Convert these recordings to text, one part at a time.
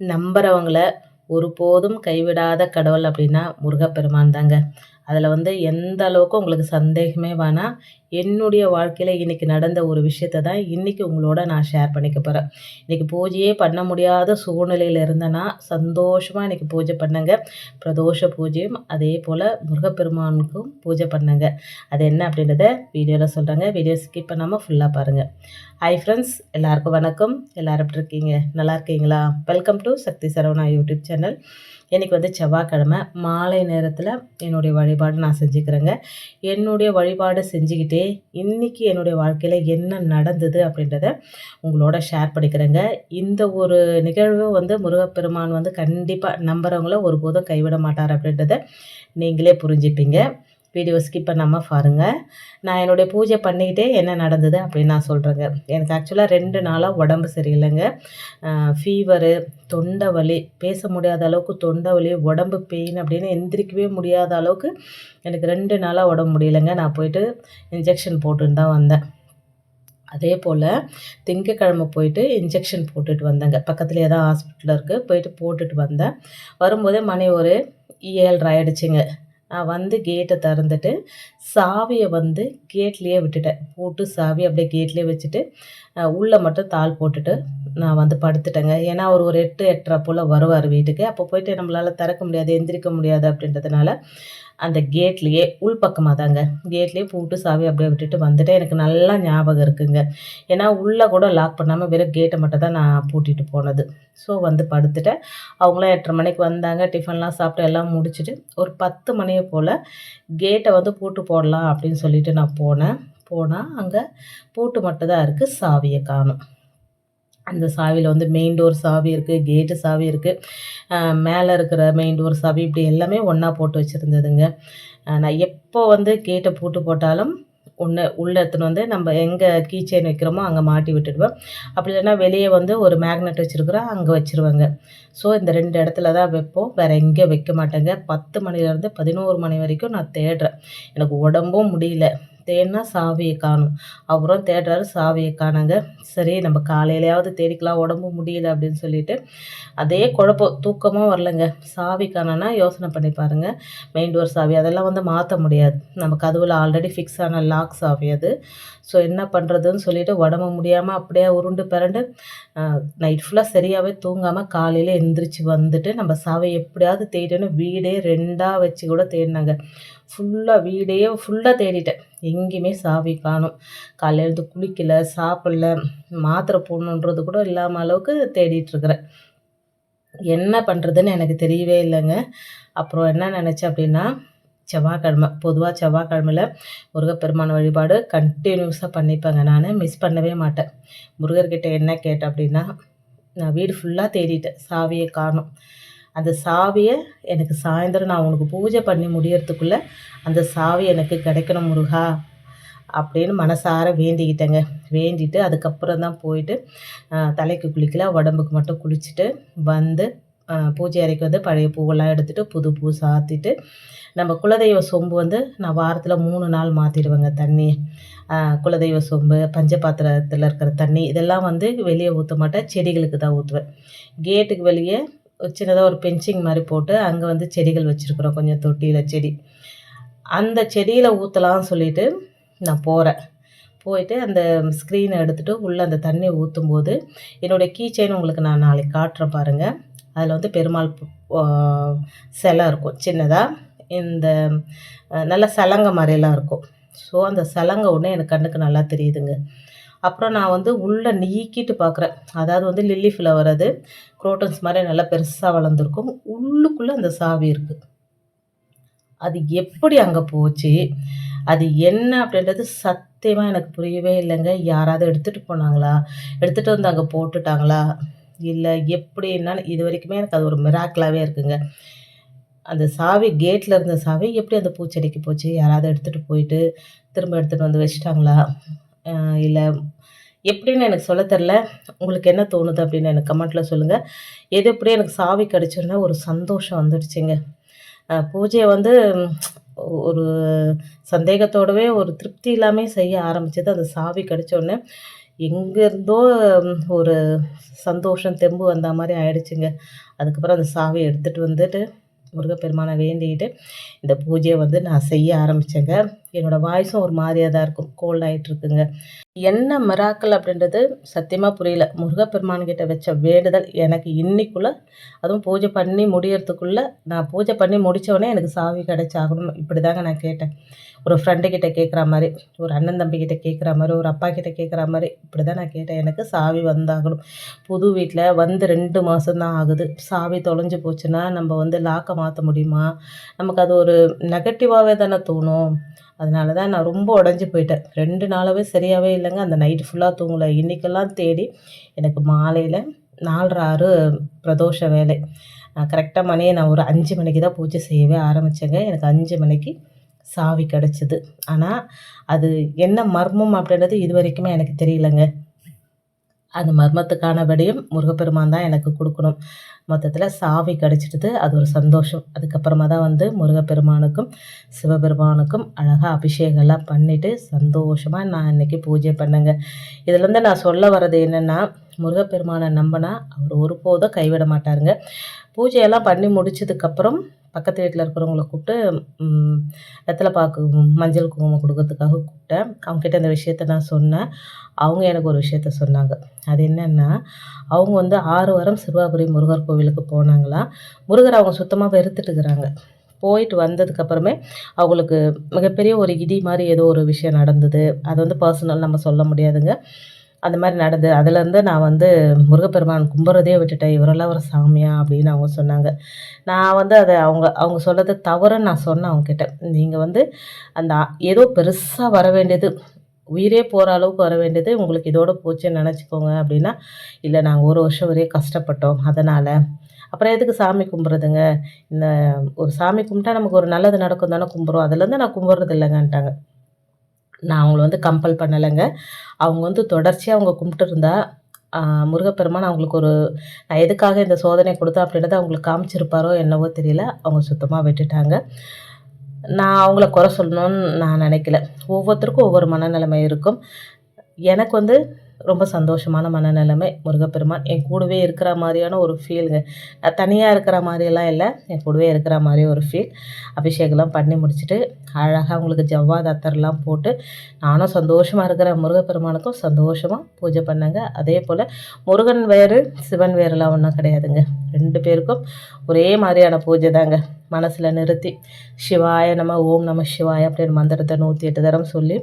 நம்புறவங்கள ஒருபோதும் கைவிடாத கடவுள் அப்படின்னா முருகப்பெருமான் தாங்க. அதில் வந்து எந்த அளவுக்கு உங்களுக்கு சந்தேகமே வேணாம் என்னுடைய வாழ்க்கையில் இன்றைக்கி நடந்த ஒரு விஷயத்தை தான் இன்றைக்கி உங்களோட நான் ஷேர் பண்ணிக்க போகிறேன் இன்றைக்கி பூஜையே பண்ண முடியாத சூழ்நிலையில் இருந்தேன்னா சந்தோஷமாக இன்றைக்கி பூஜை பண்ணுங்க. பிரதோஷ பூஜையும் அதே போல் முருகப்பெருமானுக்கும் பூஜை பண்ணுங்க. அது என்ன அப்படின்றத வீடியோவில் சொல்கிறாங்க வீடியோ ஸ்கிப் பண்ணாமல் ஃபுல்லாக பாருங்கள் ஹாய் ஃப்ரெண்ட்ஸ் எல்லாருக்கும் வணக்கம். எல்லோரும் எப்படி இருக்கீங்க? நல்லா இருக்கீங்களா? Welcome to Shakti Saravana YouTube channel. இன்றைக்கி வந்து செவ்வாய்க்கிழமை மாலை நேரத்தில் என்னுடைய வழிபாடு நான் செஞ்சுக்கிறேங்க. என்னுடைய வழிபாடு செஞ்சுக்கிட்டே இன்றைக்கி என்னுடைய வாழ்க்கையில் என்ன நடந்தது அப்படின்றத உங்களோட ஷேர் பண்ணிக்கிறேங்க. இந்த ஒரு நிகழ்வு வந்து முருகப்பெருமான் வந்து கண்டிப்பாக நம்புகிறவங்கள ஒருபோதும் கைவிட மாட்டார் அப்படின்றத நீங்களே புரிஞ்சுப்பீங்க. வீடியோ ஸ்கிப் பண்ணாமல் பாருங்கள் நான் என்னுடைய பூஜை பண்ணிக்கிட்டே என்ன நடந்தது அப்படின்னு நான் சொல்கிறேங்க எனக்கு ஆக்சுவலாக ரெண்டு நாளாக உடம்பு சரியில்லைங்க. ஃபீவரு தொண்டை வலி பேச முடியாத அளவுக்கு தொண்டை வலி உடம்பு பெயின் அப்படின்னு எந்திரிக்கவே முடியாத அளவுக்கு எனக்கு ரெண்டு நாளாக உடம்பு முடியலைங்க. நான் போயிட்டு இன்ஜெக்ஷன் போட்டுன்னு தான் வந்தேன். அதே போல் திங்கக்கிழமை போயிட்டு இன்ஜெக்ஷன் போட்டுட்டு வந்தேங்க. பக்கத்துலேயே தான் ஹாஸ்பிட்டல் இருக்குது போயிட்டு போட்டுட்டு வந்தேன். வரும்போதே மணி ஒரு ஏழரை ஆயிடுச்சுங்க. நான் வந்து கேட்டை திறந்துட்டு சாவியை வந்து கேட்லேயே விட்டுட்டேன். போட்டு சாவி அப்படியே கேட்லேயே வச்சுட்டு உள்ளே மட்டும் தாள் போட்டுட்டு நான் வந்து படுத்துட்டேங்க. ஏன்னா அவர் ஒரு எட்டு எட்டரை போல் வருவார் வீட்டுக்கு. அப்போ போயிட்டு நம்மளால் திறக்க முடியாது எந்திரிக்க முடியாது அப்படின்றதுனால அந்த கேட்லேயே உள்பக்கமாக தாங்க கேட்லேயே பூட்டு சாவி அப்படியே விட்டுட்டு வந்துட்டு எனக்கு நல்லா ஞாபகம் இருக்குங்க. ஏன்னா உள்ளே கூட லாக் பண்ணாமல் வெறும் கேட்டை மட்டும் தான் நான் பூட்டிட்டு போனது. ஸோ வந்து படுத்துட்டேன். அவங்களாம் எட்டரை மணிக்கு வந்தாங்க. டிஃபன்லாம் சாப்பிட்டு எல்லாம் முடிச்சுட்டு ஒரு பத்து மணியை போல் கேட்டை வந்து பூட்டு போடலாம் அப்படின்னு சொல்லிட்டு நான் போனேன். போனால் அங்கே பூட்டு மட்டும் தான் இருக்குது சாவியை காணும். அந்த சாவியில் வந்து மெயின் டோர் சாவி இருக்குது கேட்டு சாவி இருக்குது மேலே இருக்கிற மெயின் டோர் சாவி இப்படி எல்லாமே ஒன்றா போட்டு வச்சுருந்ததுங்க. நான் எப்போ வந்து கேட்டை பூட்டு போட்டாலும் ஒன்று உள்ளே எடுத்துன்னு வந்து நம்ம எங்கே கீ செயின் வைக்கிறோமோ அங்கே மாட்டி விட்டுடுவேன். அப்படி இல்லைன்னா வெளியே வந்து ஒரு மேக்னெட் வச்சுருக்குறோம் அங்கே வச்சுருவாங்க. ஸோ இந்த ரெண்டு இடத்துல தான் வைப்போம். வேறு எங்கேயும் வைக்க மாட்டேங்க. பத்து மணிலேருந்து பதினோரு மணி வரைக்கும் நான் தேடுறேன். எனக்கு உடம்பும் முடியல. தேடினா சாவியை காணும். அப்புறம் தேடுறாரு சாவியை காணுங்க. சரி நம்ம காலையிலையாவது தேடிக்கலாம் உடம்பு முடியல அப்படின்னு சொல்லிட்டு அதே குழப்பம் தூக்கமும் வரலங்க. சாவி காணனா யோசனை பண்ணி பாருங்கள் மெயின் டோர் சாவி அதெல்லாம் வந்து மாற்ற முடியாது. நம்ம கதவுல ஆல்ரெடி ஃபிக்ஸ் ஆன லாக் சாவி அது. ஸோ என்ன பண்ணுறதுன்னு சொல்லிட்டு உடம்பு முடியாமல் அப்படியே உருண்டு பிறண்டு நைட் ஃபுல்லாக சரியாகவே தூங்காமல் காலையில் எந்திரிச்சு வந்துட்டு நம்ம சாவை எப்படியாவது தேடினு வீடே ரெண்டாக வச்சு கூட தேடினாங்க. ஃபுல்லாக வீடே ஃபுல்லாக தேடிட்டேன். எங்கேயுமே சாவி காணும். காலையிலேருந்து குளிக்கல சாப்பிடல மாத்திரை போடணுன்றது கூட இல்லாமல் அளவுக்கு தேடிட்டுருக்குறேன் என்ன பண்ணுறதுன்னு எனக்கு தெரியவே இல்லைங்க. அப்புறம் என்ன நினச்சேன் அப்படின்னா செவ்வாய்க்கிழமை பொதுவாக செவ்வாய்க்கிழமையில் முருகப்பெருமான வழிபாடு கண்டினியூஸாக பண்ணிப்பேங்க. நான் மிஸ் பண்ணவே மாட்டேன். முருகர்கிட்ட என்ன கேட்டேன் அப்படின்னா நான் வீடு ஃபுல்லாக தேடிட்டேன். சாவியை காணும். அந்த சாவியை எனக்கு சாயந்தரம் நான் உனக்கு பூஜை பண்ணி முடியறதுக்குள்ளே அந்த சாவி எனக்கு கிடைக்கணும் முருகா அப்படின்னு மனசார வேண்டிக்கிட்டேங்க. வேண்டிட்டு அதுக்கப்புறம் தான் போயிட்டு தலைக்கு குளிக்கல உடம்புக்கு மட்டும் குளிச்சுட்டு வந்து பூஜை அறைக்கு வந்து பழைய பூவெல்லாம் எடுத்துகிட்டு புது பூ சாத்திட்டு நம்ம குலதெய்வ சொம்பு வந்து நான் வாரத்தில் மூணு நாள் மாற்றிடுவேங்க தண்ணி குலதெய்வ சொம்பு பஞ்ச பாத்திரத்தில் இருக்கிற தண்ணி இதெல்லாம் வந்து வெளியே ஊற்ற மாட்டேன் செடிகளுக்கு தான் ஊற்றுவேன் கேட்டுக்கு வெளியே சின்னதாக ஒரு பென்சிங் மாதிரி போட்டு அங்கே வந்து செடிகள் வச்சுருக்குறோம். கொஞ்சம் தொட்டியில் செடி. அந்த செடியில் ஊற்றலாம்னு சொல்லிட்டு நான் போகிறேன் போயிட்டு அந்த ஸ்க்ரீனை எடுத்துகிட்டு உள்ளே அந்த தண்ணி ஊற்றும் போது என்னுடைய கீ செயின் உங்களுக்கு நான் நாளைக்கு காட்டுறேன் பாருங்கள் அதில் வந்து பெருமாள் சிலை இருக்கும். சின்னதாக இந்த நல்ல சலங்கை மாதிரிலாம் இருக்கும். ஸோ அந்த சலங்கை ஒன்று எனக்கு கண்ணுக்கு நல்லா தெரியுதுங்க. அப்புறம் நான் வந்து உள்ளே நீக்கிட்டு பார்க்குறேன். அதாவது வந்து லில்லி ஃப்ளவர் அது. குரோட்டன்ஸ் மாதிரி நல்லா பெருசாக வளர்ந்துருக்கும். உள்ளுக்குள்ளே அந்த சாவி இருக்குது அது எப்படி அங்கே போச்சு? அது என்ன அப்படின்றது சத்தியமாக எனக்கு புரியவே இல்லைங்க. யாராவது எடுத்துகிட்டு போனாங்களா? எடுத்துகிட்டு வந்து அங்கே போட்டுட்டாங்களா? இல்லை எப்படி என்னன்னு இது வரைக்குமே எனக்கு அது ஒரு மிராக்கலாகவே இருக்குங்க. அந்த சாவி கேட்டில் இருந்த சாவி எப்படி அந்த பூச்செடிக்கு போச்சு? யாராவது எடுத்துகிட்டு போயிட்டு திரும்ப எடுத்துகிட்டு வந்து வச்சுட்டாங்களா? இல்லை எப்படின்னு எனக்கு சொல்ல தெரில உங்களுக்கு என்ன தோணுது அப்படின்னு எனக்கு கமெண்ட்டில் சொல்லுங்கள் எது எப்படியும் எனக்கு சாவி கிடச்சோன்னா ஒரு சந்தோஷம் வந்துடுச்சுங்க. பூஜையை வந்து ஒரு சந்தேகத்தோடவே ஒரு திருப்தி இல்லாமல் செய்ய ஆரம்பித்தது அந்த சாவி கிடச்சோடனே எங்கேருந்தோ ஒரு சந்தோஷம் தெம்பு வந்த மாதிரி ஆயிடுச்சுங்க. அதுக்கப்புறம் அந்த சாவியை எடுத்துகிட்டு வந்துட்டு முருகப்பெருமானை வேண்டிக்கிட்டு இந்த பூஜையை வந்து நான் செய்ய ஆரம்பித்தேங்க என்னோடய வாய்ஸும் ஒரு மாதிரியாக தான் இருக்கும். கோல்ட் ஆகிட்டுருக்குங்க என்ன மிராக்கள் அப்படின்றது சத்தியமாக புரியல. முருகப்பெருமான்கிட்ட வச்ச வேண்டுதல் எனக்கு இன்னைக்குள்ளே அதுவும் பூஜை பண்ணி முடியறதுக்குள்ளே நான் பூஜை பண்ணி முடித்தவொடனே எனக்கு சாவி கிடச்சாகணும் இப்படி தாங்க நான் கேட்டேன். ஒரு ஃப்ரெண்டுக்கிட்ட கேட்குற மாதிரி ஒரு அண்ணன் தம்பிக்கிட்ட கேட்குற மாதிரி ஒரு அப்பா கிட்ட கேட்குற மாதிரி இப்படி தான் நான் கேட்டேன். எனக்கு சாவி வந்தாகணும். புது வீட்டில் வந்து ரெண்டு மாதம்தான் ஆகுது. சாவி தொலைஞ்சு போச்சுன்னா நம்ம வந்து லாக்கை மாற்ற முடியுமா? நமக்கு அது ஒரு நெகட்டிவாகவே தானே தோணும். அதனால தான் நான் ரொம்ப உடஞ்சி போயிட்டேன். ரெண்டு நாளாகவே சரியாகவே இல்லைங்க. அந்த நைட்டு ஃபுல்லாக தூங்கலை. இன்றைக்கெல்லாம் தேடி எனக்கு மாலையில் நாலரை ஆறு பிரதோஷ வேலை. கரெக்டாக மணியை நான் ஒரு அஞ்சு மணிக்கு தான் பூஜை செய்யவே ஆரம்பித்தேங்க எனக்கு அஞ்சு மணிக்கு சாவி கிடச்சிது. ஆனால் அது என்ன மர்மம் அப்படின்றது இது வரைக்குமே எனக்கு தெரியலங்க. அந்த மர்மத்துக்கானபடியும் முருகப்பெருமான் தான் எனக்கு கொடுக்கணும். மொத்தத்தில் சாவி கிடச்சிடுது. அது ஒரு சந்தோஷம். அதுக்கப்புறமா தான் வந்து முருகப்பெருமானுக்கும் சிவபெருமானுக்கும் அழகாக அபிஷேகம்லாம் பண்ணிவிட்டு சந்தோஷமாக நான் இன்றைக்கி பூஜை பண்ணேங்க. இதுலேருந்து நான் சொல்ல வர்றது என்னென்னா முருகப்பெருமானை நம்பினா அவர் ஒருபோதும் கைவிட மாட்டாருங்க. பூஜையெல்லாம் பண்ணி முடிச்சதுக்கப்புறம் பக்கத்து வீட்டில் இருக்கிறவங்கள கூப்பிட்டு வெத்தலை பாக்கு மஞ்சள் குங்குமம் கொடுக்கறதுக்காக கூப்பிட்டேன். அவங்கக்கிட்ட இந்த விஷயத்த நான் சொன்னேன். அவங்க எனக்கு ஒரு விஷயத்த சொன்னாங்க. அது என்னென்னா அவங்க வந்து ஆறு வாரம் சிறுவாபுரி முருகர் கோவில் கோவிலுக்கு போனாங்களாம் முருகர் அவங்க சுத்தமாக வெறுத்துட்டுக்கிறாங்க போயிட்டு வந்ததுக்கப்புறமே அவங்களுக்கு மிகப்பெரிய ஒரு இடி மாதிரி ஏதோ ஒரு விஷயம் நடந்தது. அது வந்து பர்சனல் நம்ம சொல்ல முடியாதுங்க. அந்த மாதிரி நடந்தது. அதுலேருந்து நான் வந்து முருகப்பெருமான் கும்பிட்றதே விட்டுட்டேன். இவரெல்லாம் ஒரு சாமியா அப்படின்னு அவங்க சொன்னாங்க. நான் வந்து அதை அவங்க அவங்க சொல்கிறது தவறுன்னு நான் சொன்னேன் அவங்கக்கிட்ட நீங்கள் வந்து அந்த ஏதோ பெருசாக வர வேண்டியது உயிரே போகிற அளவுக்கு வர வேண்டியது உங்களுக்கு இதோட போச்சுன்னு நினச்சிக்கோங்க அப்படின்னா இல்லை நாங்கள் ஒரு வருஷம் வரையும் கஷ்டப்பட்டோம் அதனால். அப்புறம் எதுக்கு சாமி கும்பிட்றதுங்க? இந்த ஒரு சாமி கும்பிட்டா நமக்கு ஒரு நல்லது நடக்கும் தானே கும்பிட்றோம். அதுலேருந்து நான் கும்பிட்றது இல்லைங்கன்ட்டாங்க. நான் அவங்கள வந்து கம்பல் பண்ணலைங்க. அவங்க வந்து தொடர்ச்சியாக அவங்க கும்பிட்டு இருந்தா முருகப்பெருமான் அவங்களுக்கு ஒரு நான் எதுக்காக இந்த சோதனை கொடுத்தா அப்படின்றத அவங்களுக்கு காமிச்சிருப்பாரோ என்னவோ தெரியல. அவங்க சுத்தமாக விட்டுட்டாங்க. நான் அவங்கள குறை சொல்லணும்னு நான் நினைக்கல. ஒவ்வொருத்தருக்கும் ஒவ்வொரு மனநிலைமை இருக்கும். எனக்கு வந்து ரொம்ப சந்தோஷமான மனநிலைமை முருகப்பெருமான். என் கூடவே இருக்கிற மாதிரியான ஒரு ஃபீலுங்க நான் தனியாக இருக்கிற மாதிரியெல்லாம் இல்லை. என் கூடவே இருக்கிற மாதிரி ஒரு ஃபீல் அபிஷேகம்லாம் பண்ணி முடிச்சுட்டு அழகாக அவங்களுக்கு ஜவ்வாத் அத்தர்லாம் போட்டு நானும் சந்தோஷமாக இருக்கிற முருகப்பெருமானுக்கும் சந்தோஷமாக பூஜை பண்ணேங்க. அதே போல் முருகன் வேறு சிவன் வேறுலாம் ஒன்றும் கிடையாதுங்க. ரெண்டு பேருக்கும் ஒரே மாதிரியான பூஜை தாங்க. மனசில் நிறுத்தி சிவாய நம்ம ஓம் நம சிவாய அப்படின்னு மந்திரத்தை நூற்றி எட்டு தரம் சொல்லி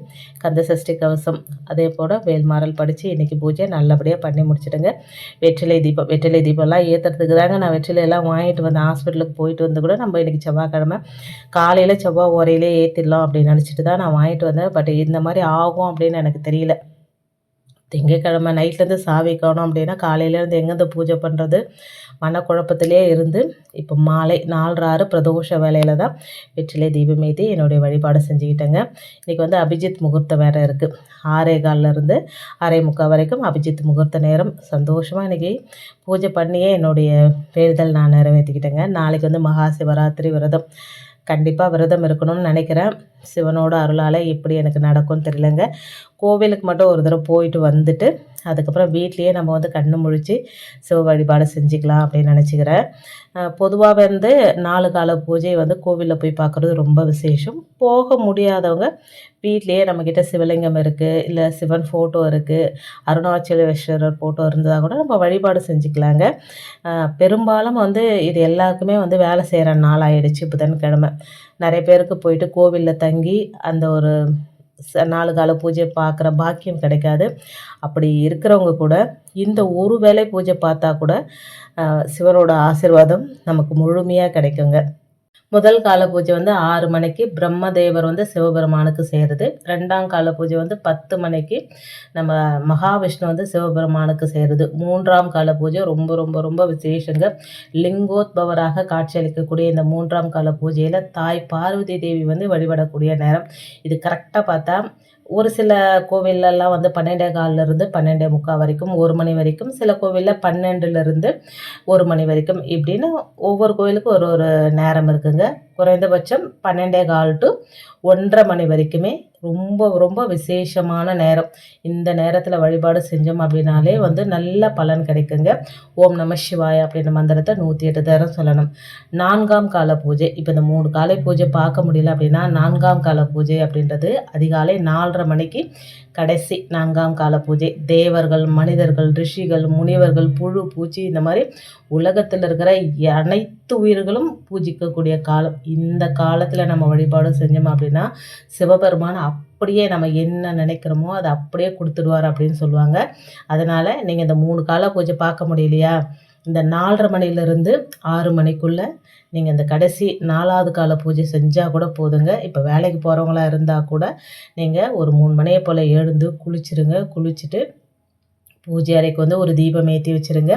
கந்த சஷ்டி கவசம் அதே போல் வேல்மாறல் படித்து இன்றைக்கி பூஜை நல்லபடியாக பண்ணி முடிச்சிடுங்க. வெற்றிலை தீபம் வெற்றிலை தீபம்லாம் ஏற்றுறதுக்கு தாங்க நான் வெற்றிலையெல்லாம் வாங்கிட்டு வந்தேன் ஹாஸ்பிட்டலுக்கு போயிட்டு வந்து கூட நம்ம இன்றைக்கி செவ்வாய்க்கிழமை காலையில் செவ்வாய் உரையிலே ஏற்றிடலாம் அப்படின்னு நினச்சிட்டு தான் நான் வாங்கிட்டு வந்தேன். பட் இந்த மாதிரி ஆகும் அப்படின்னு எனக்கு தெரியல. திங்கக்கிழமை நைட்லேருந்து சாவி காணும் அப்படின்னா காலையிலேருந்து எங்கேருந்து பூஜை பண்ணுறது மனக்குழப்பத்திலே இருந்து இப்போ மாலை நாலு ஆறு பிரதோஷ வேலையில் தான் வெற்றிலை தீபம் ஏற்றி என்னுடைய வழிபாடு செஞ்சுக்கிட்டேங்க. இன்றைக்கி வந்து அபிஜித் முகூர்த்தம் வேறு இருக்குது ஆறே காலிலேருந்து அரை முக்கால் வரைக்கும் அபிஜித் முகூர்த்த நேரம். சந்தோஷமாக இன்றைக்கி பூஜை பண்ணியே என்னுடைய வேண்டுதல் நான் நிறைவேற்றிக்கிட்டேங்க நாளைக்கு வந்து மகா சிவராத்திரி விரதம். கண்டிப்பாக விரதம் இருக்கணும்னு நினைக்கிறேன். சிவனோட அருளால் எப்படி எனக்கு நடக்கும்னு தெரியலங்க. கோவிலுக்கு மட்டும் ஒரு தடவை போயிட்டு வந்துட்டு அதுக்கப்புறம் வீட்லேயே நம்ம வந்து கண்ணு முழித்து சிவ வழிபாடு செஞ்சுக்கலாம் அப்படின்னு நினச்சிக்கிறேன். பொதுவாக வந்து நாலு கால பூஜை வந்து கோவிலில் போய் பார்க்குறது ரொம்ப விசேஷம். போக முடியாதவங்க வீட்லேயே நம்மக்கிட்ட சிவலிங்கம் இருக்குது இல்லை சிவன் ஃபோட்டோ இருக்குது அருணாச்சலேஸ்வரர் ஃபோட்டோ இருந்ததாக கூட நம்ம வழிபாடு செஞ்சுக்கலாங்க. பெரும்பாலும் வந்து இது எல்லாருக்குமே வந்து வேலை செய்கிற நாள் ஆகிடுச்சு புதன்கிழமை. நிறைய பேருக்கு போயிட்டு கோவிலில் தங்கி அந்த ஒரு நாலு கால பூஜை பார்க்குற பாக்கியம் கிடைக்காது. அப்படி இருக்கிறவங்க கூட இந்த ஒரு வேலை பூஜை பார்த்தா கூட சிவனோட ஆசிர்வாதம் நமக்கு முழுமையாக கிடைக்குங்க. முதல் கால பூஜை வந்து ஆறு மணிக்கு பிரம்மதேவர் வந்து சிவபெருமானுக்கு செய்கிறது ரெண்டாம் கால பூஜை வந்து பத்து மணிக்கு நம்ம மகாவிஷ்ணு வந்து சிவபெருமானுக்கு செய்கிறது மூன்றாம் கால பூஜை ரொம்ப ரொம்ப ரொம்ப விசேஷங்க. லிங்கோத்பவராக காட்சியளிக்கக்கூடிய இந்த மூன்றாம் கால பூஜையில் தாய் பார்வதி தேவி வந்து வழிபடக்கூடிய நேரம். இது கரெக்டாக பார்த்தா ஒரு சில கோவிலெல்லாம் வந்து பன்னெண்டே காலிலிருந்து பன்னெண்டே முக்கால் வரைக்கும் ஒரு மணி வரைக்கும். சில கோவிலில் பன்னெண்டுலேருந்து ஒரு மணி வரைக்கும் இப்படின்னு ஒவ்வொரு கோவிலுக்கும் ஒரு ஒரு நேரம் இருக்குங்க. குறைந்தபட்சம் பன்னெண்டே கால் டு ஒன்றரை மணி வரைக்குமே ரொம்ப ரொம்ப விசேஷமான நேரம். இந்த நேரத்தில் வழிபாடு செஞ்சோம் அப்படின்னாலே வந்து நல்ல பலன் கிடைக்குங்க. ஓம் நம சிவாய் அப்படின்ற மந்திரத்தை நூற்றி எட்டு தரம் சொல்லணும். நான்காம் கால பூஜை. இப்போ இந்த மூணு காலை பூஜை பார்க்க முடியல அப்படின்னா நான்காம் கால பூஜை அப்படின்றது அதிகாலை நாலரை மணிக்கு கடைசி நான்காம் கால பூஜை. தேவர்கள் மனிதர்கள் ரிஷிகள் முனிவர்கள் புழு பூச்சி இந்த மாதிரி உலகத்தில் இருக்கிற அனைத்து உயிர்களும் பூஜிக்கக்கூடிய காலம். இந்த காலத்தில் நம்ம வழிபாடு செஞ்சோம் அப்படின்னா சிவபெருமான் அப்படியே நம்ம என்ன நினைக்கிறோமோ அதை அப்படியே கொடுத்துடுவார் அப்படின்னு சொல்லுவாங்க. அதனால் நீங்கள் இந்த மூணு கால பூஜை பார்க்க முடியலையா? இந்த நாலரை மணிலேருந்து ஆறு மணிக்குள்ளே நீங்கள் இந்த கடைசி நாலாவது கால பூஜை செஞ்சால் கூட போதுங்க. இப்போ வேலைக்கு போகிறவங்களா இருந்தால் கூட நீங்கள் ஒரு மூணு மணியை போல் எழுந்து குளிச்சிருங்க. குளிச்சுட்டு பூஜை அறைக்கு வந்து ஒரு தீபம் ஏற்றி வச்சுருங்க.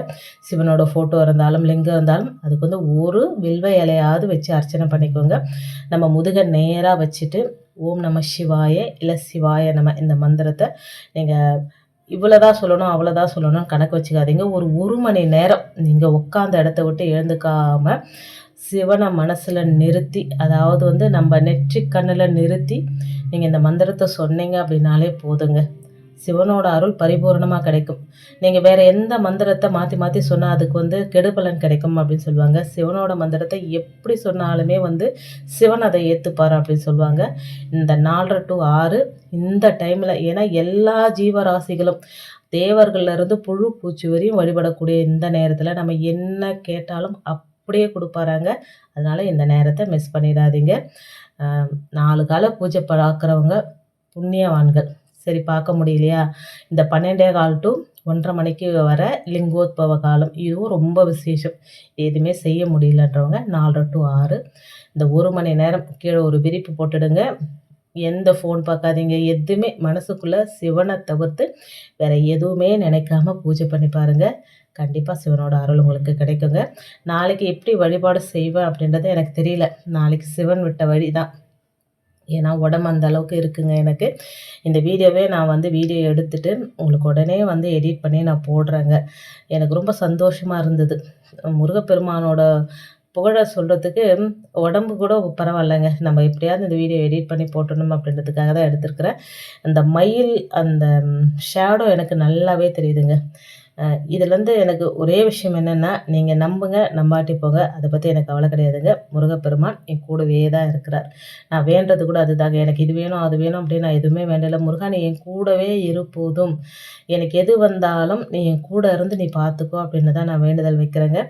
சிவனோட ஃபோட்டோ இருந்தாலும் லிங்கம் இருந்தாலும் அதுக்கு வந்து ஒரு வில்வ இலையாவது வச்சு அர்ச்சனை பண்ணிக்கோங்க. நம்ம முதுக நேராக வச்சுட்டு ஓம் நம சிவாய இல்லை சிவாய நம்ம இந்த மந்திரத்தை நீங்கள் இவ்வளோதான் சொல்லணும் அவ்வளோதான் சொல்லணும் கணக்கு வச்சுக்காதீங்க. ஒரு ஒரு மணி நேரம் நீங்கள் உட்காந்த இடத்த விட்டு எழுந்துக்காமல் சிவனை மனசில் நிறுத்தி அதாவது வந்து நம்ம நெற்றி கண்ணில் நிறுத்தி நீங்கள் இந்த மந்திரத்தை சொன்னீங்க அப்படின்னாலே போதுங்க. சிவனோட அருள் பரிபூர்ணமாக கிடைக்கும். நீங்கள் வேறு எந்த மந்திரத்தை மாற்றி மாற்றி சொன்னால் அதுக்கு வந்து கெடுபலன் கிடைக்கும் அப்படின்னு சொல்லுவாங்க. சிவனோட மந்திரத்தை எப்படி சொன்னாலுமே வந்து சிவன் அதை ஏற்றுப்பார் அப்படின்னு சொல்லுவாங்க. இந்த நாலரை டு ஆறு இந்த டைமில் ஏன்னா எல்லா ஜீவராசிகளும் தேவர்கள்லேருந்து புழு பூச்சி வரையும் வழிபடக்கூடிய இந்த நேரத்தில் நம்ம என்ன கேட்டாலும் அப்படியே கொடுப்பாராங்க. அதனால் இந்த நேரத்தை மிஸ் பண்ணிடாதீங்க. நாலு கால பூஜை பார்க்குறவங்க புண்ணியவான்கள். சரி பார்க்க முடியலையா? இந்த பன்னெண்டே கால் டு ஒன்றரை மணிக்கு வர லிங்கோத்பவ காலம். இதுவும் ரொம்ப விசேஷம். எதுவுமே செய்ய முடியலன்றவங்க நாலரை டு ஆறு. இந்த ஒரு மணி நேரம் கீழே ஒரு விரிப்பு போட்டுடுங்க. எந்த ஃபோன் பார்க்காதீங்க. எதுவுமே மனசுக்குள்ளே சிவனை தவிர்த்து வேறு எதுவுமே நினைக்காம பூஜை பண்ணி பாருங்கள் கண்டிப்பாக சிவனோட அருள் உங்களுக்கு கிடைக்குங்க. நாளைக்கு எப்படி வழிபாடு செய்வேன் அப்படின்றது எனக்கு தெரியல. நாளைக்கு சிவன் விட்ட வழி தான் ஏன்னா உடம்பு அந்த அளவுக்கு இருக்குங்க எனக்கு. இந்த வீடியோவே நான் வந்து வீடியோ எடுத்துகிட்டு உங்களுக்கு உடனே வந்து எடிட் பண்ணி நான் போடுறேங்க. எனக்கு ரொம்ப சந்தோஷமாக இருந்தது. முருகப்பெருமானோட புகழ சொல்கிறதுக்கு உடம்பு கூட பரவாயில்லைங்க. நம்ம எப்படியாவது இந்த வீடியோ எடிட் பண்ணி போட்டணும் அப்படின்றதுக்காக தான் எடுத்துருக்குறேன். அந்த மயில் அந்த ஷேடோ எனக்கு நல்லாவே தெரியுதுங்க. இதுலேருந்து எனக்கு ஒரே விஷயம் என்னென்னா நீங்கள் நம்புங்க நம்பாட்டி போங்க. அதை பற்றி எனக்கு கவலை கிடையாதுங்க. முருகப்பெருமான் என் கூடவே தான் இருக்கிறார். நான் வேண்டது கூட அதுதாங்க. எனக்கு இது வேணும் அது வேணும் அப்படின்னு நான் எதுவுமே வேண்டலை. முருகா நீ என் கூடவே இருப்போதும் எனக்கு எது வந்தாலும் நீ என் கூட இருந்து நீ பார்த்துக்கோ அப்படின்னு தான் நான் வேண்டுதல் வைக்கிறேங்க.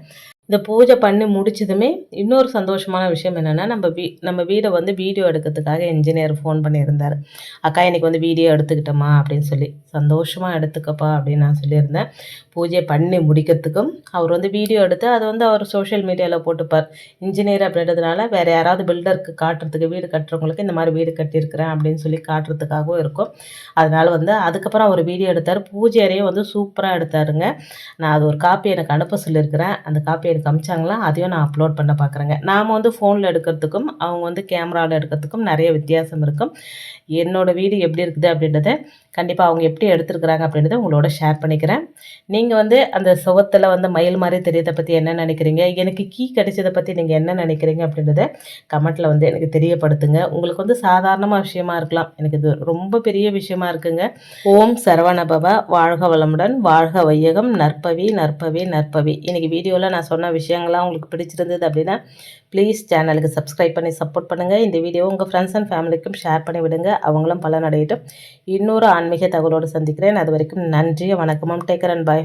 இந்த பூஜை பண்ணி முடிச்சதுமே இன்னொரு சந்தோஷமான விஷயம் என்னென்னா நம்ம வீ நம்ம வீடை வந்து வீடியோ எடுக்கிறதுக்காக இன்ஜினியர் ஃபோன் பண்ணியிருந்தார். அக்கா இன்றைக்கி வந்து வீடியோ எடுத்துக்கிட்டோமா? அப்படின்னு சொல்லி. சந்தோஷமாக எடுத்துக்கப்பா அப்படின்னு நான் சொல்லியிருந்தேன். பூஜை பண்ணி முடிக்கிறதுக்கும் அவர் வந்து வீடியோ எடுத்து அதை வந்து அவர் சோஷியல் மீடியாவில் போட்டுப்பார். இன்ஜினியர் அப்படின்றதுனால வேறு யாராவது பில்டருக்கு காட்டுறதுக்கு வீடு கட்டுறவங்களுக்கு இந்த மாதிரி வீடு கட்டியிருக்கிறேன் அப்படின்னு சொல்லி காட்டுறதுக்காகவும் இருக்கும். அதனால் வந்து அதுக்கப்புறம் அவர் வீடியோ எடுத்தார். பூஜை அறையும் வந்து சூப்பராக எடுத்தாருங்க. நான் அது ஒரு காப்பி எனக்கு அனுப்ப சொல்லியிருக்கிறேன். அந்த காப்பி எனக்கு அமிச்சாங்களா அதையும் நான் அப்லோட் பண்ண பார்க்குறேங்க நாம் வந்து ஃபோனில் எடுக்கிறதுக்கும் அவங்க வந்து கேமராவில் எடுக்கிறதுக்கும் நிறைய வித்தியாசம் இருக்கும். என்னோடய வீடு எப்படி இருக்குது அப்படின்றத கண்டிப்பாக அவங்க எப்படி எடுத்துருக்குறாங்க அப்படின்றத உங்களோட ஷேர் பண்ணிக்கிறேன். நீங்கள் வந்து அந்த சுவத்தில் வந்து மயில் மாதிரி தெரியதை பற்றி என்ன நினைக்கிறீங்க? எனக்கு கீ கிடைச்சதை பற்றி நீங்கள் என்ன நினைக்கிறீங்க அப்படின்றத கமெண்ட்டில் வந்து எனக்கு தெரியப்படுத்துங்க. உங்களுக்கு வந்து சாதாரணமாக விஷயமா இருக்கலாம். எனக்கு இது ரொம்ப பெரிய விஷயமா இருக்குங்க. ஓம் சரவணபவ வாழ்க வளமுடன் வாழ்க வையகம் நற்பவி நற்பவி நற்பவி. இன்றைக்கி வீடியோவில் நான் சொன்ன விஷயங்கள்லாம் உங்களுக்கு பிடிச்சிருந்தது அப்படின்னா ப்ளீஸ் சேனலுக்கு சப்ஸ்கிரைப் பண்ணி சப்போர்ட் பண்ணுங்கள் இந்த வீடியோ உங்கள் ஃப்ரெண்ட்ஸ் அண்ட் ஃபேமிலிக்கும் ஷேர் பண்ணி விடுங்க. அவங்களும் பலனடையட்டும். இன்னொரு ஆன்மீக தகவலோடு சந்திக்கிறேன். அது வரைக்கும் நன்றி வணக்கமும். Taker and bye